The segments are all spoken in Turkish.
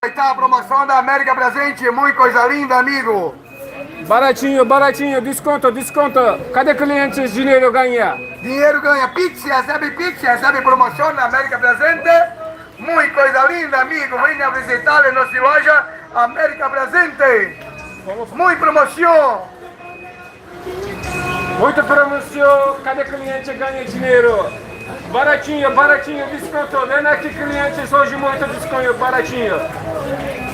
Aproveitar a promoção da América Presente, muito coisa linda, amigo. Baratinho, baratinho, desconto, desconto. Cadê clientes dinheiro ganha? Dinheiro ganha Pix, recebe Pix, recebe promoção da América Presente. Muito coisa linda, amigo. Venha visitar em nossa loja América Presente. Muito promoção. Muito promoção, cadê cliente ganha dinheiro? Baratinho, baratinho, desconto. Vem aqui clientes hoje muito desconto, baratinho.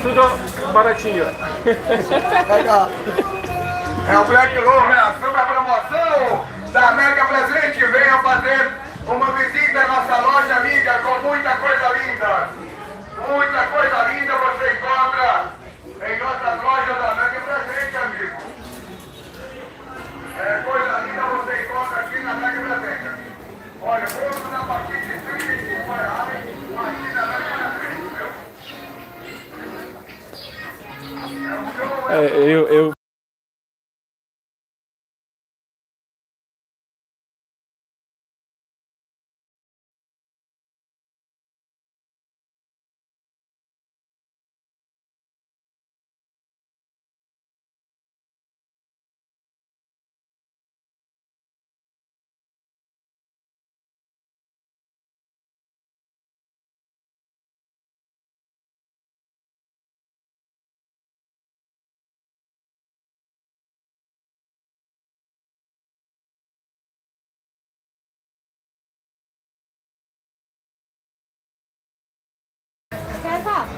Tudo baratinho. É o Black Low, reação da promoção da América Presente. Venha fazer uma visita à nossa loja, amiga, com muita coisa linda. Eu, eu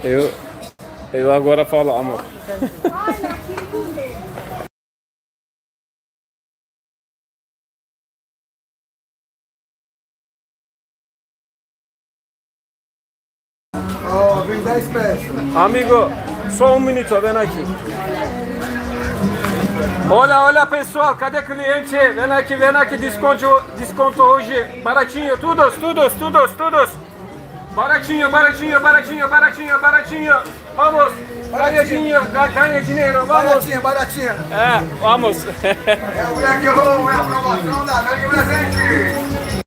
eu eu agora falo amor. Ó, vem 10 peças. Amigo, só um minuto, vem aqui. Olha, olha pessoal, cadê cliente? Vem aqui, vem aqui, desconto, desconto hoje. Baratinho, todos, todos, todos, todos. Baratinho, baratinho, baratinho, baratinho, baratinho. Vamos, ga- ganha dinheiro, vamos. Baratinha, baratinha. É, vamos. É o Black Roll, é a promoção da América Presente.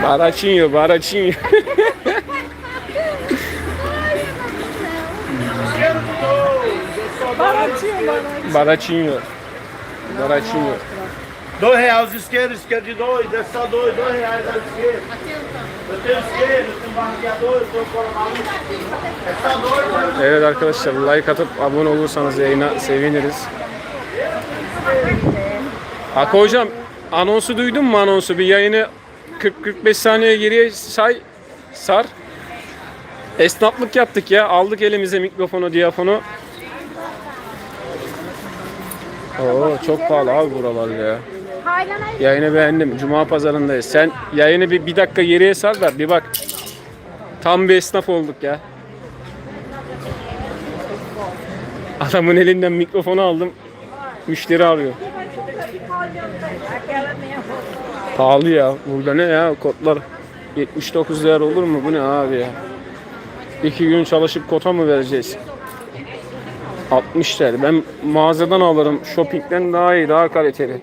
Baratinho, baratinho. Baratinho. Baratinho. Dois reais de esquerda, de dois, é só dois, dois reais da esquerda. Eu tenho esquerda, eu tenho barbeador, eu tenho cola maluco. É só dois, dois. Evet arkadaşlar like atıp abone olursanız yayına seviniriz. Hakkı hocam anonsu duydun mu anonsu? Bir yayını 40-45 saniye geriye say, sar. Esnaflık yaptık ya. Aldık elimize mikrofonu, diyafonu. Oo çok pahalı abi buralar ya. Yayını beğendim. Cuma pazarındayız. Sen yayını bir, bir dakika geriye sar da bir bak. Tam bir esnaf olduk ya. Adamın elinden mikrofonu aldım. Müşteri arıyor. Pahalı ya. Burada ne ya kotlar? 79 lira olur mu? Bu ne abi ya? İki gün çalışıp kota mı vereceğiz? 60 lira. Ben mağazadan alırım. Shopping'den daha iyi, daha kaliteli.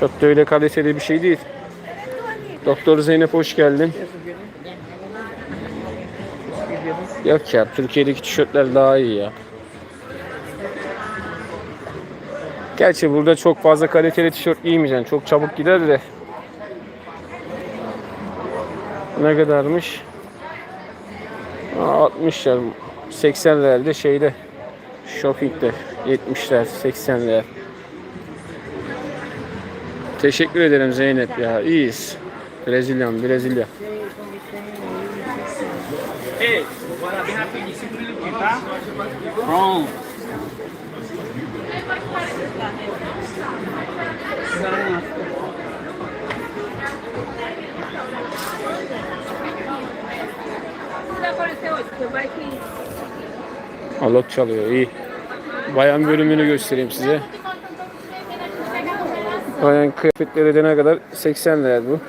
Çok da öyle kaliteli bir şey değil. Doktor Zeynep hoş geldin. Yok ya Türkiye'deki tişörtler daha iyi ya. Gerçi burada çok fazla kaliteli tişört giymeyeceksin. Çok çabuk gider de. Ne kadarmış? Aa, 60 lira. 80 lira de şeyde. Shopping'de 70'ler 80 lira. Teşekkür ederim Zeynep ya. İyiyiz. Brezilya, Brezilya. Você apareceu hoje, vai que. Alok çalıyor iyi. Bayan bölümünü göstereyim size. Bayan kıyafetleri edene kadar 80 lira bu.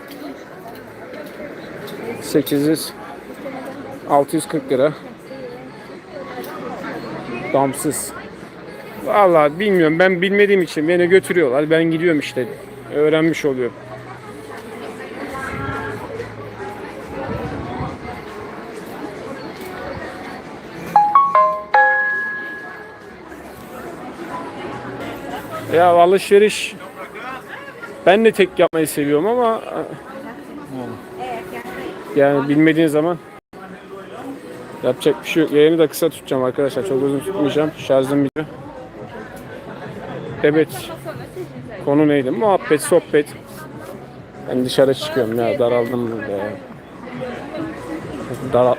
800 640 lira. Damsız. Vallahi bilmiyorum ben bilmediğim için beni götürüyorlar. Ben gidiyorum işte. Öğrenmiş oluyorum. Ya alışveriş ben de tek yapmayı seviyorum ama yani bilmediğin zaman yapacak bir şey yok. Yayını da kısa tutacağım arkadaşlar. Çok uzun tutmayacağım. Şarjım bitiyor. Evet. Konu neydi? Muhabbet, sohbet. Ben dışarı çıkıyorum ya. Daraldım burada ya. Daral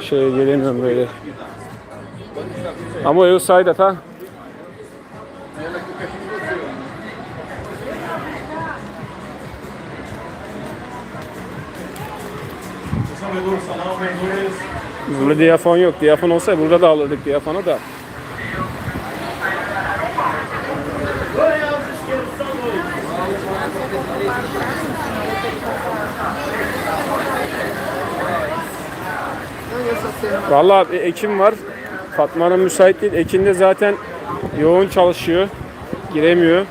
şey gelemiyorum böyle. Ama eu saio tá? Burada diyafon yok. Diyafon olsa burada da alırdık diyafonu da. Bir Ekim var. Fatma'nın müsait değil. Ekin de zaten yoğun çalışıyor. Giremiyor.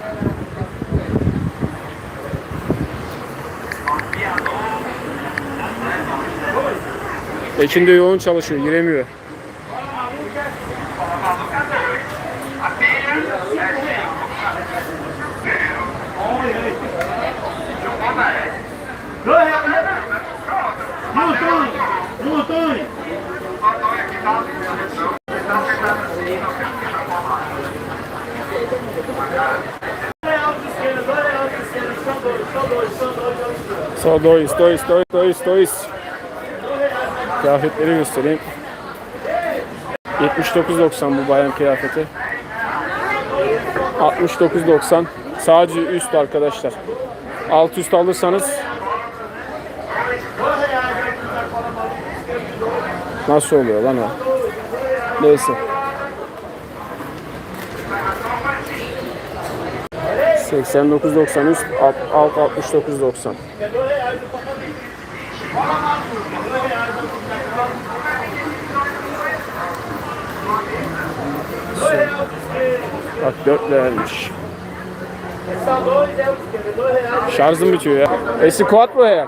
Ekin de yoğun çalışıyor. Giremiyor. Só dois, dois, dois, dois, dois. Kıyafetleri göstereyim. 79.90 bu bayan kıyafeti. 69.90 sadece üst arkadaşlar. Alt üst alırsanız Nasıl oluyor lan o? Neyse. 89.90 üst, alt 69.90. Bak 4 liraymış. Şarjım bitiyor ya. Esse quatro é.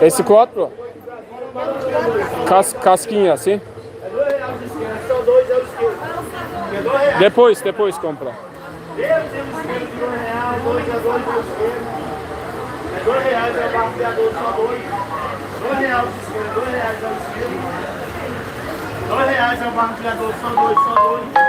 Esse quatro. Cas, casquinha, reais. Depois, depois compra. Dois reais, é o barbeador, só dois. Dois reais de esquerda, dois reais é o esquerdo. Dois reais é o barbeador, só dois, só dois.